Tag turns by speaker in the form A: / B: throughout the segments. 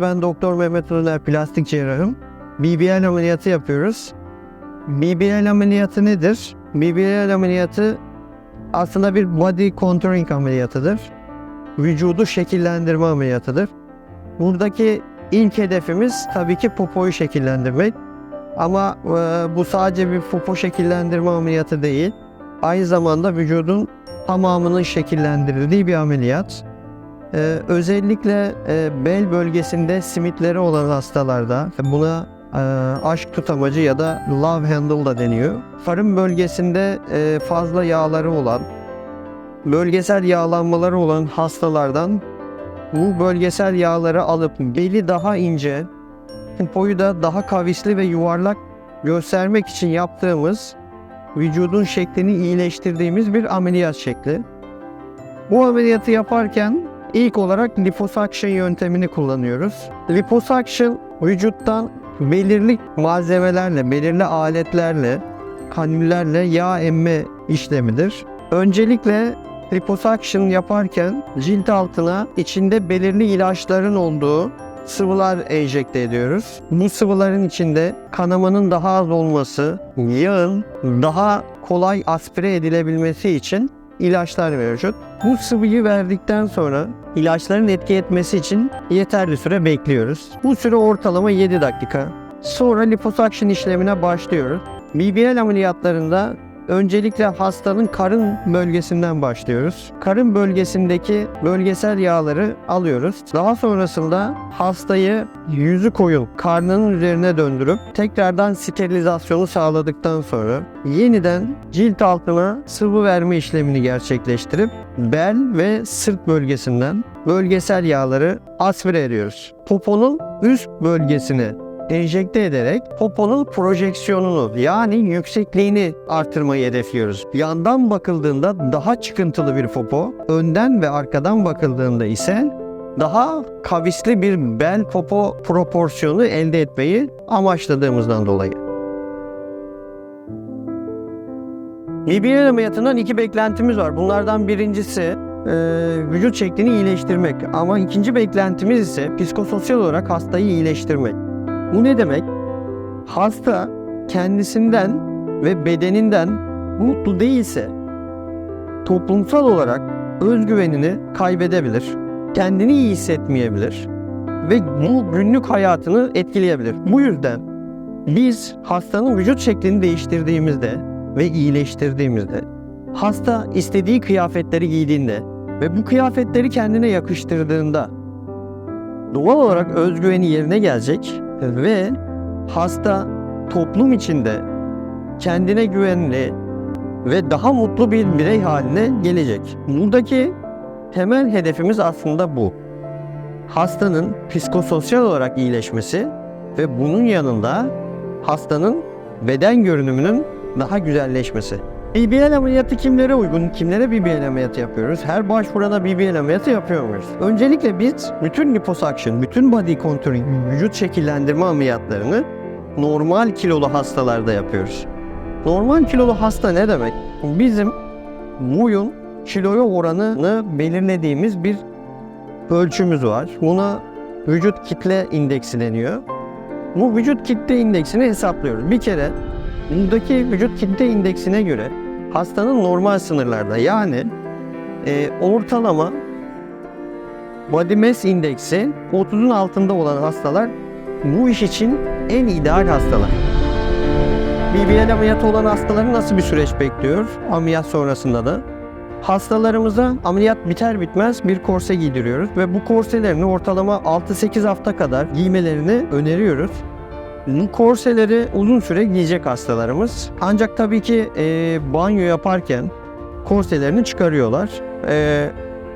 A: Ben Doktor Mehmet Öner plastik cerrahım. BBL ameliyatı yapıyoruz. BBL ameliyatı nedir? BBL ameliyatı aslında bir body contouring ameliyatıdır. Vücudu şekillendirme ameliyatıdır. Buradaki ilk hedefimiz tabii ki popoyu şekillendirmek. Ama e, bu sadece bir popo şekillendirme ameliyatı değil. Aynı zamanda vücudun tamamının şekillendirildiği bir ameliyat. Ee, özellikle e, bel bölgesinde simitleri olan hastalarda buna e, aşk tutamacı ya da love handle da deniyor. Karın bölgesinde e, fazla yağları olan, bölgesel yağlanmaları olan hastalardan bu bölgesel yağları alıp beli daha ince, popoyu da daha kavisli ve yuvarlak göstermek için yaptığımız vücudun şeklini iyileştirdiğimiz bir ameliyat şekli. Bu ameliyatı yaparken ilk olarak liposuction yöntemini kullanıyoruz. Liposuction vücuttan belirli malzemelerle, belirli aletlerle, kanüllerle yağ emme işlemidir. Öncelikle liposuction yaparken cilt altına içinde belirli ilaçların olduğu sıvılar enjekte ediyoruz. Bu sıvıların içinde kanamanın daha az olması, yağın daha kolay aspire edilebilmesi için ilaçlar mevcut. Bu sıvıyı verdikten sonra ilaçların etki etmesi için yeterli süre bekliyoruz. Bu süre ortalama 7 dakika. Sonra liposuction işlemine başlıyoruz. BBL ameliyatlarında öncelikle hastanın karın bölgesinden başlıyoruz. Karın bölgesindeki bölgesel yağları alıyoruz. Daha sonrasında hastayı yüzü koyun karnının üzerine döndürüp tekrardan sterilizasyonu sağladıktan sonra yeniden cilt altına sıvı verme işlemini gerçekleştirip bel ve sırt bölgesinden bölgesel yağları aspire ediyoruz. Poponun üst bölgesine enjekte ederek poponun projeksiyonunu yani yüksekliğini artırmayı hedefliyoruz. Yandan bakıldığında daha çıkıntılı bir popo, önden ve arkadan bakıldığında ise daha kavisli bir bel popo proporsiyonu elde etmeyi amaçladığımızdan dolayı. BBL ameliyatından iki beklentimiz var. Bunlardan birincisi e, vücut şeklini iyileştirmek. Ama ikinci beklentimiz ise psikososyal olarak hastayı iyileştirmek. Bu ne demek? Hasta kendisinden ve bedeninden mutlu değilse toplumsal olarak özgüvenini kaybedebilir, kendini iyi hissetmeyebilir ve bu günlük hayatını etkileyebilir. Bu yüzden biz hastanın vücut şeklini değiştirdiğimizde ve iyileştirdiğimizde hasta istediği kıyafetleri giydiğinde ve bu kıyafetleri kendine yakıştırdığında doğal olarak özgüveni yerine gelecek ve hasta toplum içinde kendine güvenli ve daha mutlu bir birey haline gelecek. Buradaki temel hedefimiz aslında bu. Hastanın psikososyal olarak iyileşmesi ve bunun yanında hastanın beden görünümünün daha güzelleşmesi. BBL ameliyatı kimlere uygun, kimlere BBL ameliyatı yapıyoruz? Her başvurana BBL ameliyatı yapıyor muyuz? Öncelikle biz bütün liposuction, bütün body contouring, vücut şekillendirme ameliyatlarını normal kilolu hastalarda yapıyoruz. Normal kilolu hasta ne demek? Bizim boyun kiloya oranını belirlediğimiz bir ölçümüz var. Buna vücut kitle indeksi deniyor. Bu vücut kitle indeksini hesaplıyoruz. Bir kere buradaki vücut kitle indeksine göre hastanın normal sınırlarda yani e, ortalama body mass indeksi 30'un altında olan hastalar bu iş için en ideal hastalar. BBL ameliyatı olan hastaları nasıl bir süreç bekliyor ameliyat sonrasında da? Hastalarımıza ameliyat biter bitmez bir korse giydiriyoruz ve bu korselerini ortalama 6-8 hafta kadar giymelerini öneriyoruz. Bu korseleri uzun süre giyecek hastalarımız. Ancak tabii ki e, banyo yaparken korselerini çıkarıyorlar. E,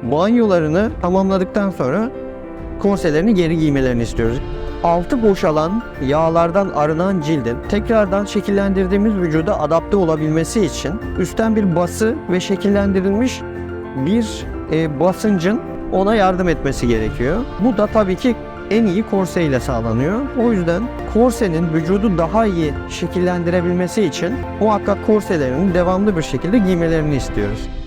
A: banyolarını tamamladıktan sonra korselerini geri giymelerini istiyoruz. Altı boşalan yağlardan arınan cildin tekrardan şekillendirdiğimiz vücuda adapte olabilmesi için üstten bir bası ve şekillendirilmiş bir e, basıncın ona yardım etmesi gerekiyor. Bu da tabii ki en iyi korse ile sağlanıyor. O yüzden korsenin vücudu daha iyi şekillendirebilmesi için muhakkak korselerini devamlı bir şekilde giymelerini istiyoruz.